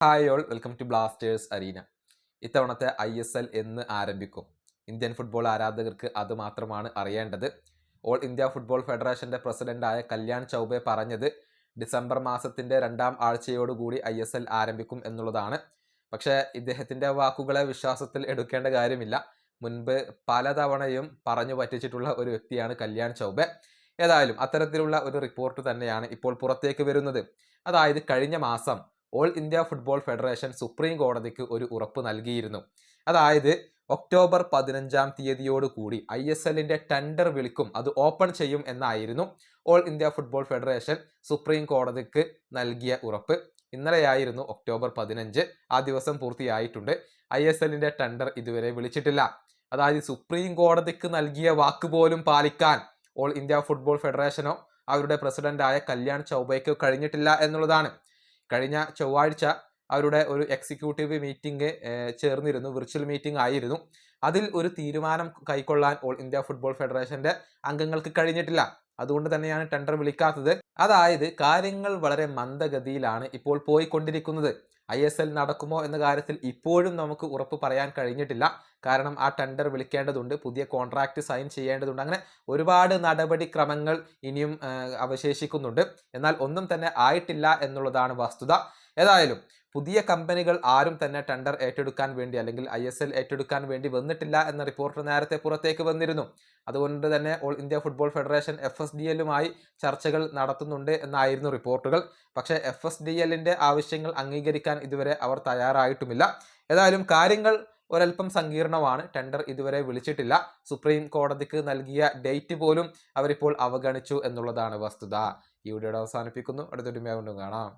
Hi all welcome to Blasters Arena ഇത്തവണത്തെ I S L എന്ന് ആരംഭിക്കും. ഇന്ത്യൻ ഫുട്ബോൾ ആരാധകർക്ക് അത് മാത്രമാണ് അറിയേണ്ടത്. ഓൾ ഇന്ത്യ ഫുട്ബോൾ ഫെഡറേഷന്റെ പ്രസിഡന്റായ കല്യാൺ ചൗബെ പറഞ്ഞത് ഡിസംബർ മാസത്തിന്റെ രണ്ടാം ആഴ്ചയോടുകൂടി ഐ എസ് എൽ ആരംഭിക്കും എന്നുള്ളതാണ്. പക്ഷേ ഇദ്ദേഹത്തിന്റെ വാക്കുകളെ വിശ്വാസത്തിൽ എടുക്കേണ്ട കാര്യമില്ല. മുൻപ് പലതവണയും പറഞ്ഞു പറ്റിച്ചിട്ടുള്ള ഒരു വ്യക്തിയാണ് കല്യാൺ ചൗബെ. ഏതായാലും അത്തരത്തിലുള്ള ഒരു റിപ്പോർട്ട് തന്നെയാണ് ഇപ്പോൾ പുറത്തേക്ക് വരുന്നത്. അതായത് കഴിഞ്ഞ മാസം All India Football Federation Supreme കോടതിക്ക് ഒരു ഉറപ്പ് നൽകിയിരുന്നു. അതായത് ഒക്ടോബർ പതിനഞ്ചാം തീയതിയോട് കൂടി ഐ എസ് എല്ലിന്റെ ടെൻഡർ വിളിക്കും അത് ഓപ്പൺ ചെയ്യും എന്നായിരുന്നു all India football federation supreme കോടതിക്ക് നൽകിയ ഉറപ്പ്. ഇന്നലെയായിരുന്നു ഒക്ടോബർ പതിനഞ്ച് ആ ദിവസം പൂർത്തിയായിട്ടുണ്ട്. ഐ എസ് എല്ലിന്റെ ടെൻഡർ ഇതുവരെ വിളിച്ചിട്ടില്ല. അതായത് സുപ്രീം കോടതിക്ക് നൽകിയ വാക്ക് പോലും പാലിക്കാൻ ഓൾ ഇന്ത്യ ഫുട്ബോൾ ഫെഡറേഷനോ അവരുടെ പ്രസിഡന്റായ കല്യാൺ ചൗബയ്ക്കോ കഴിഞ്ഞിട്ടില്ല എന്നുള്ളതാണ്. കഴിഞ്ഞ ചൊവ്വാഴ്ച അവരുടെ ഒരു എക്സിക്യൂട്ടീവ് മീറ്റിംഗ് ചേർന്നിരുന്നു. വിർച്വൽ മീറ്റിംഗ് ആയിരുന്നു. അതിൽ ഒരു തീരുമാനം കൈക്കൊള്ളാൻ ഓൾ ഇന്ത്യ ഫുട്ബോൾ ഫെഡറേഷന്റെ അംഗങ്ങൾക്ക് കഴിഞ്ഞിട്ടില്ല. അതുകൊണ്ട് തന്നെയാണ് ടെൻഡർ വിളിക്കാത്തത്. അതായത് കാര്യങ്ങൾ വളരെ മന്ദഗതിയിലാണ് ഇപ്പോൾ പോയിക്കൊണ്ടിരിക്കുന്നത്. ഐ എസ് എൽ നടക്കുമോ എന്ന കാര്യത്തിൽ ഇപ്പോഴും നമുക്ക് ഉറപ്പ് പറയാൻ കഴിഞ്ഞിട്ടില്ല. കാരണം ആ ടെൻഡർ വിളിക്കേണ്ടതുണ്ട് പുതിയ കോൺട്രാക്റ്റ് സൈൻ ചെയ്യേണ്ടതുണ്ട്. അങ്ങനെ ഒരുപാട് നടപടിക്രമങ്ങൾ ഇനിയും അവശേഷിക്കുന്നുണ്ട്. എന്നാൽ ഒന്നും തന്നെ ആയിട്ടില്ല എന്നുള്ളതാണ് വസ്തുത. ഏതായാലും പുതിയ കമ്പനികൾ ആരും തന്നെ ടെൻഡർ ഏറ്റെടുക്കാൻ വേണ്ടി അല്ലെങ്കിൽ ഐ എസ് എൽ ഏറ്റെടുക്കാൻ വേണ്ടി വന്നിട്ടില്ല എന്ന റിപ്പോർട്ട് നേരത്തെ പുറത്തേക്ക് വന്നിരുന്നു. അതുകൊണ്ട് തന്നെ All India Football Federation F S D എല്ലുമായി ചർച്ചകൾ നടത്തുന്നുണ്ട് എന്നായിരുന്നു റിപ്പോർട്ടുകൾ. പക്ഷേ എഫ് എസ് ഡി എല്ലിന്റെ ആവശ്യങ്ങൾ അംഗീകരിക്കാൻ ഇതുവരെ അവർ തയ്യാറായിട്ടുമില്ല. ഏതായാലും കാര്യങ്ങൾ ഒരല്പം സങ്കീർണമാണ്. ടെൻഡർ ഇതുവരെ വിളിച്ചിട്ടില്ല. സുപ്രീം കോടതിക്ക് നൽകിയ ഡേറ്റ് പോലും അവരിപ്പോൾ അവഗണിച്ചു എന്നുള്ളതാണ് വസ്തുത. ഈ വീഡിയോയുടെ അവസാനിപ്പിക്കുന്നു. അടുത്തൊരുമയാകൊണ്ടും കാണാം.